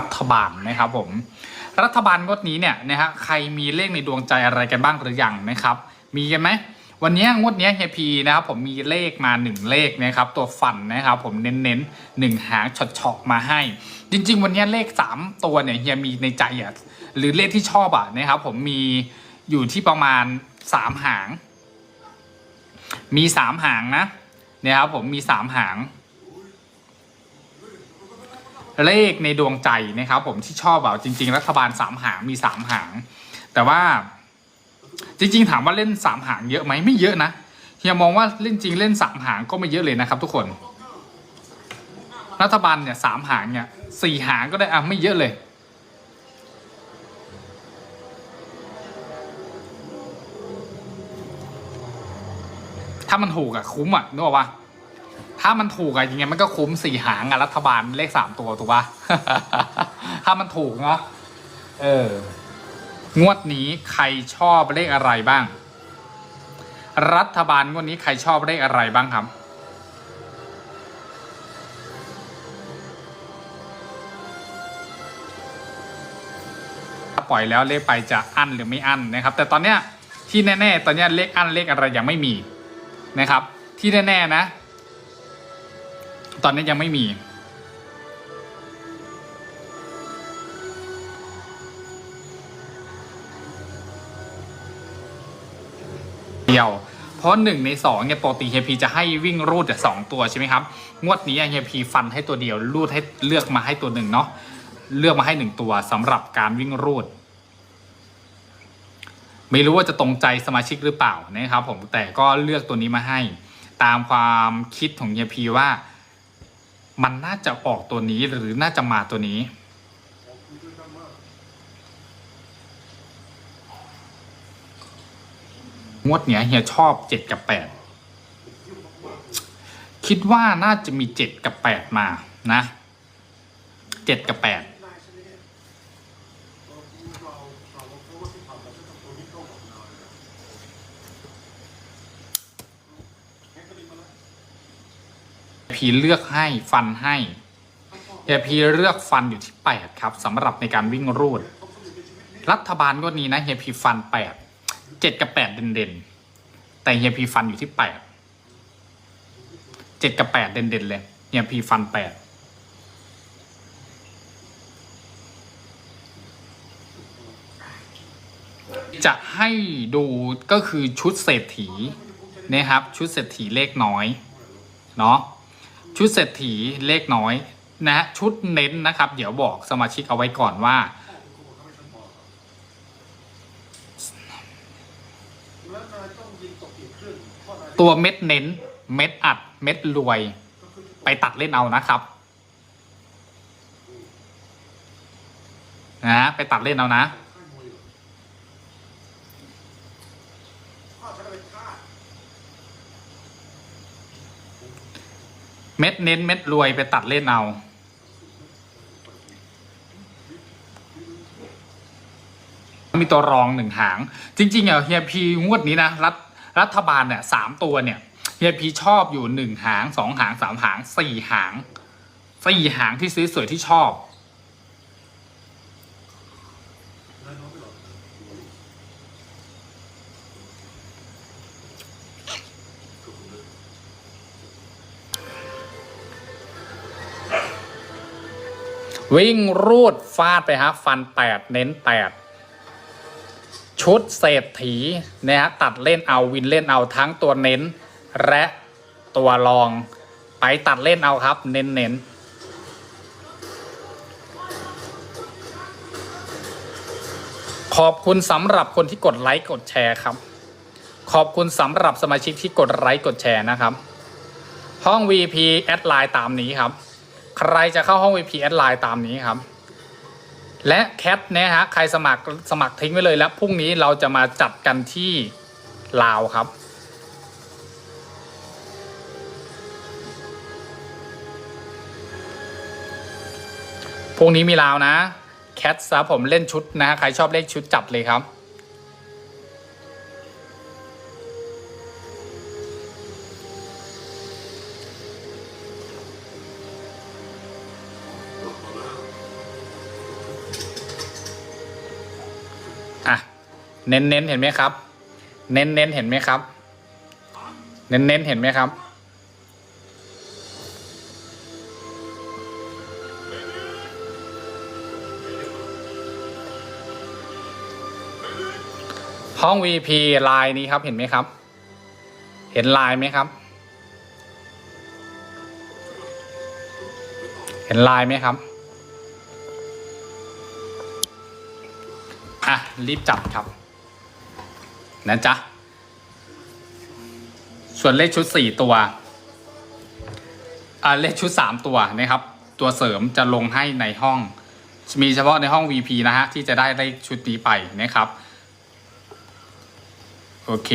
ัฐบาลนะครับผมรัฐบาลงวดนี้เนี่ยนะฮะใครมีเลขในดวงใจอะไรกันบ้างหรือยังนะครับ มีกันไหมวันนี้งวดนี้เฮียพีนะครับผมมีเลขมาหนึ่งเลขนะครับตัวฟันนะครับผมเน้นๆหนึ่งหางช็อตๆมาให้ จริง ๆ วันนี้เลขสามตัวเนี่ยเฮียมีในใจอะหรือเลขที่ชอบอะนะครับผมมีอยู่ที่ประมาณสามหาง มีสามหางนะเนี่ยครับผมมีสามหาง เลขในดวงใจนะครับผมที่ชอบแบบจริง ๆ รัฐบาลสามหางมีสามหาง แต่ว่าจริง ๆ ถามว่าเล่นสามหางเยอะไหมไม่เยอะนะเฮียมองว่าเล่นจริงเล่นสามหางก็ไม่เยอะเลยนะครับ ทุกคน รัฐบาลเนี่ยสามหางเนี่ยสี่หางก็ได้อะไม่เยอะเลยถ้ามันถูกอะคุ้มอะนึกออกปะ ถ้ามันถูกอะยังไงมันก็คุ้มสี่หางอะรัฐบาลเลขสามตัวถูกปะถ้ามันถูกเนาะเออ งวดนี้ใครชอบเลขอะไรบ้าง รัฐบาลงวดนี้ใครชอบเลขอะไรบ้างครับถ้าปล่อยแล้วเลขไปจะอั้นหรือไม่อั้นนะครับ แต่ตอนเนี้ยที่แน่ ๆ ตอนเนี้ยเลขอั้นเลขอะไรยังไม่มีนะครับ ที่แน่ๆนะ ตอนนี้ยังไม่มี เดียว เพราะหนึ่งในสองเนี่ยปกติเฮพีจะให้วิ่งรูดแต่สองตัวใช่ไหมครับ งวดนี้เฮพีฟันให้ตัวเดียว รูดให้เลือกมาให้ตัวหนึ่งเนาะเลือกมาให้หนึ่งตัวสำหรับการวิ่งรูดไม่รู้ว่าจะตรงใจสมาชิกหรือเปล่านะครับผมแต่ก็เลือกตัวนี้มาให้ ตามความคิดของเฮียพีว่า มันน่าจะออกตัวนี้หรือน่าจะมาตัวนี้ งวดเนี้ยเฮียชอบเจ็ดกับแปดคิดว่าน่าจะมีเจ็ดกับแปดมานะเจ็ดกับแปด พีเลือกให้ฟันให้เฮียพีเลือกฟันอยู่ที่แปดครับสำหรับในการวิ่งรูด รัฐบาลก็นี้นะเฮียพีฟันแปดเจ็ดกับแปดเด่นๆ แต่เฮียพีฟันอยู่ที่แปดเจ็ดกับแปดเด่นๆเลยเฮียพีฟันแปดจะให้ดูก็คือชุดเศรษฐีนะครับ ชุดเศรษฐีเลขน้อย เนาะ ชุดเศรษฐีเลขน้อยนะฮะชุดเน้นนะครับ เดี๋ยวบอกสมาชิกเอาไว้ก่อนว่า ตัวเม็ดเน้น เม็ดอัด เม็ดรวย ไปตัดเล่นเอานะครับนะฮะไปตัดเล่นเอานะ เม็ดเน้นเม็ดรวยไปตัดเล่นเอามีตัวรองหนึ่งหาง จริงๆอะเฮียพีงวดนี้นะรัฐรัฐบาลเนี่ยสามตัวเนี่ยเฮียพีชอบอยู่หนึ่งหางสองหางสามหางสี่หางสี่หางที่ซื้อสวยที่ชอบ วิ่งรูดฟาดไปฮะฟันแปดเน้นแปดชุดเศรษฐีนะฮะตัดเล่นเอาวินเล่นเอาทั้งตัวเน้น และตัวรอง ไปตัดเล่นเอาครับ เน้นเน้นขอบคุณสำหรับคนที่กดไลค์กดแชร์ครับ ขอบคุณสำหรับสมาชิกที่กดไลค์กดแชร์นะครับ ห้อง VP แอดไลน์ตามนี้ครับ ใครจะเข้าห้อง VP แอดไลน์ตามนี้ครับ และแคทนะฮะใครสมัครสมัครทิ้งไว้เลยแล้วพรุ่งนี้เราจะมาจัดกันที่ลาวครับพรุ่งนี้มีลาวนะแคทซะผมเล่นชุดนะฮะใครชอบเล่นชุดจัดเลยครับ เน้นเน้นเห็นไหมครับ เน้นเน้นเห็นไหมครับ เน้นเน้นเห็นไหมครับ ห้อง VP ลายนี้ครับเห็นไหมครับ เห็นลายไหมครับ เห็นลายไหมครับอะรีบจับครับ นะจ๊ะ ส่วนเลขชุดสี่ตัวเลขชุดสามตัวนะครับ ตัวเสริมจะลงให้ในห้อง มีเฉพาะในห้อง VP นะฮะ ที่จะได้เลขชุดนี้ไปนะครับ โอเค